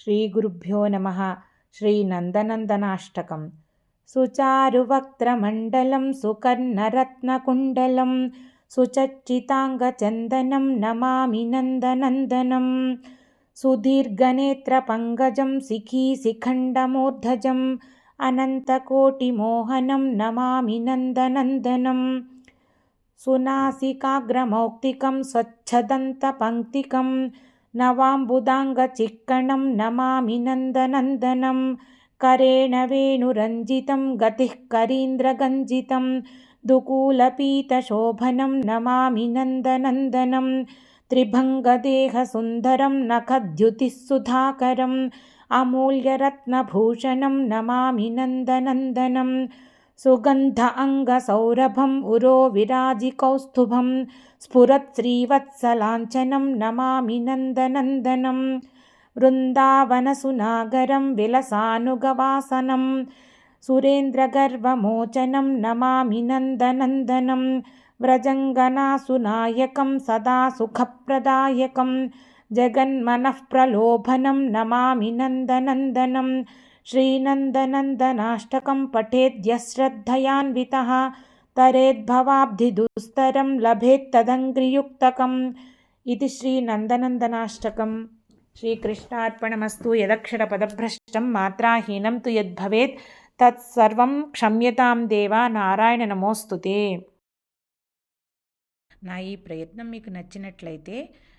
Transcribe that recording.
श्रीगुरुभ्यो नमः। श्रीनन्दनन्दनाष्टकं सुचारुवक्त्रमण्डलं सुकर्णरत्नकुण्डलं सुचर्चिताङ्गचन्दनं नमामि नन्दनन्दनं सुदीर्घनेत्रपङ्कजं शिखीशिखण्डमूर्धजम् अनन्तकोटिमोहनं नमामि नन्दनन्दनं सुनासिकाग्रमौक्तिकं स्वच्छदन्तपङ्क्तिकं नवाम्बुदाङ्गचिक्कणं नमामि नन्दनन्दनं। करेण वेणुरञ्जितं गतिः करीन्द्रगञ्जितं। दुकूलपीतशोभनं नमामि नन्दनन्दनं। त्रिभङ्गदेहसुन्दरं नखद्युतिः सुधाकरम्। अमूल्यरत्नभूषणं नमामि नन्दनन्दनं सुगन्ध अङ्गसौरभम् उरो विराजिकौस्तुभं स्फुरत्श्रीवत्सलाञ्छनं नमामि नन्दनन्दनं वृन्दावनसुनागरं विलसानुगवासनं सुरेन्द्रगर्वमोचनं नमामि नन्दनन्दनं व्रजङ्गनासुनायकं सदा सुखप्रदायकं जगन्मनःप्रलोभनं नमामि नन्दनन्दनं श्रीनन्दनन्दनाष्टकं पठेद्यश्रद्धयान्वितः तरेद्भवाब्धिदुस्तरं लभेत्तदङ्घ्रियुक्तकम् इति श्रीनन्दनन्दनाष्टकं श्रीकृष्णार्पणमस्तु यदक्षरपदभ्रष्टं मात्राहीनं तु यद्भवेत् तत्सर्वं क्षम्यतां देवा నారాయణ నమోస్తు నా ఈ ప్రయత్నం మీకు నచ్చినట్లయితే